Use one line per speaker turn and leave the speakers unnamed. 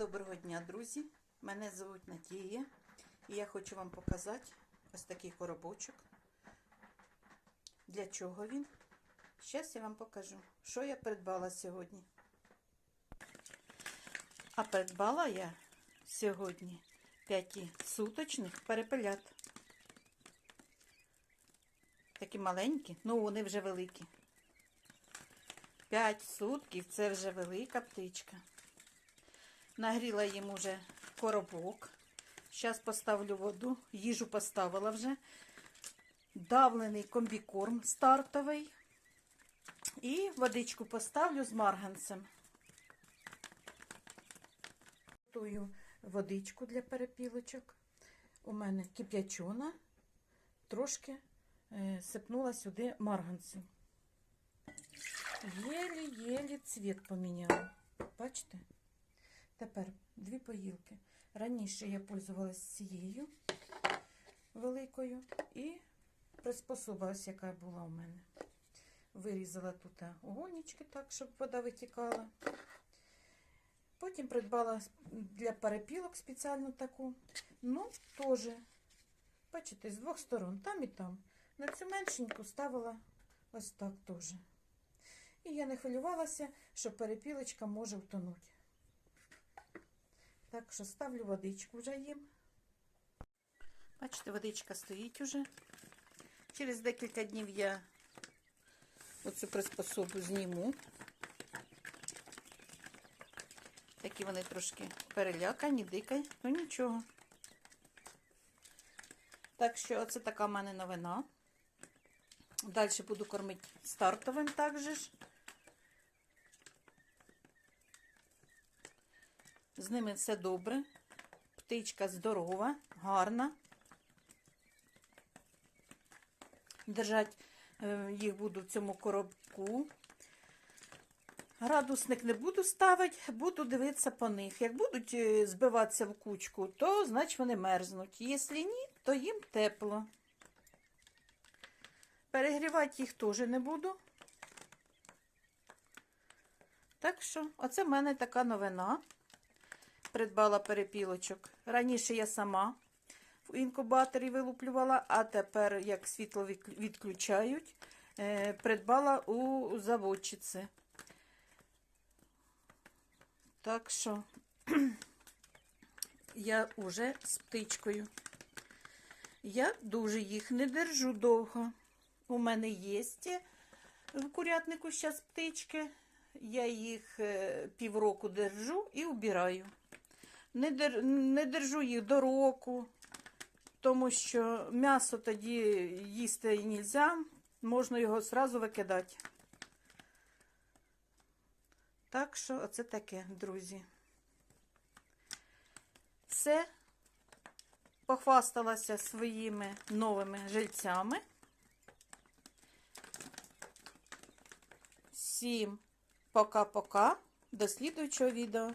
Доброго дня, друзі! Мене звуть Надія і я хочу вам показати ось такий коробочок. Для чого він? Зараз я вам покажу, що я придбала сьогодні. А придбала я сьогодні п'ятисуточних перепелят. Такі маленькі, ну вони вже великі. П'ять сутків це вже велика птичка. Нагріла їм уже коробок. Зараз поставлю воду, їжу поставила вже. Давлений комбікорм стартовий. І водичку поставлю з марганцем. Готую водичку для перепілочок. У мене кип'ячона, трошки е, сипнула сюди марганцю. Єлі-єлі цвіт поміняла. Бачите? Тепер дві поїлки. Раніше я пользувалася цією великою і приспособилась, яка була у мене. Вирізала тут огонечки так, щоб вода витікала. Потім придбала для перепілок спеціальну таку. Ну, теж, бачите, з двох сторон, там і там. На цю меншеньку ставила ось так теж. І я не хвилювалася, що перепілочка може втонути. Так що ставлю водичку вже їм. Бачите, водичка стоїть уже. Через декілька днів я оцю приспособу зніму. Такі вони трошки перелякані, дикані, ну нічого. Так що оце така в мене новина. Далі буду кормити стартовим також. З ними все добре. Птичка здорова, гарна. Держать е, їх буду в цьому коробку. Градусник не буду ставити, буду дивитися по них. Як будуть е, збиватися в кучку, то значить вони мерзнуть. Якщо ні, то їм тепло. Перегрівати їх теж не буду. Так що, оце в мене така новина. Придбала перепілочок. Раніше я сама в інкубаторі вилуплювала, а тепер, як світло відключають, е, придбала у заводчиці. Так що я вже з птичкою. Я дуже їх не держу довго. У мене є в курятнику зараз птички. Я їх е, півроку держу і убираю. Не, дер... не держу їх до року, тому що м'ясо тоді їсти не можна, можна його одразу викидати. Так що оце таке, друзі. Все, похвасталася своїми новими жильцями. Всім пока-пока. До слідуючого відео.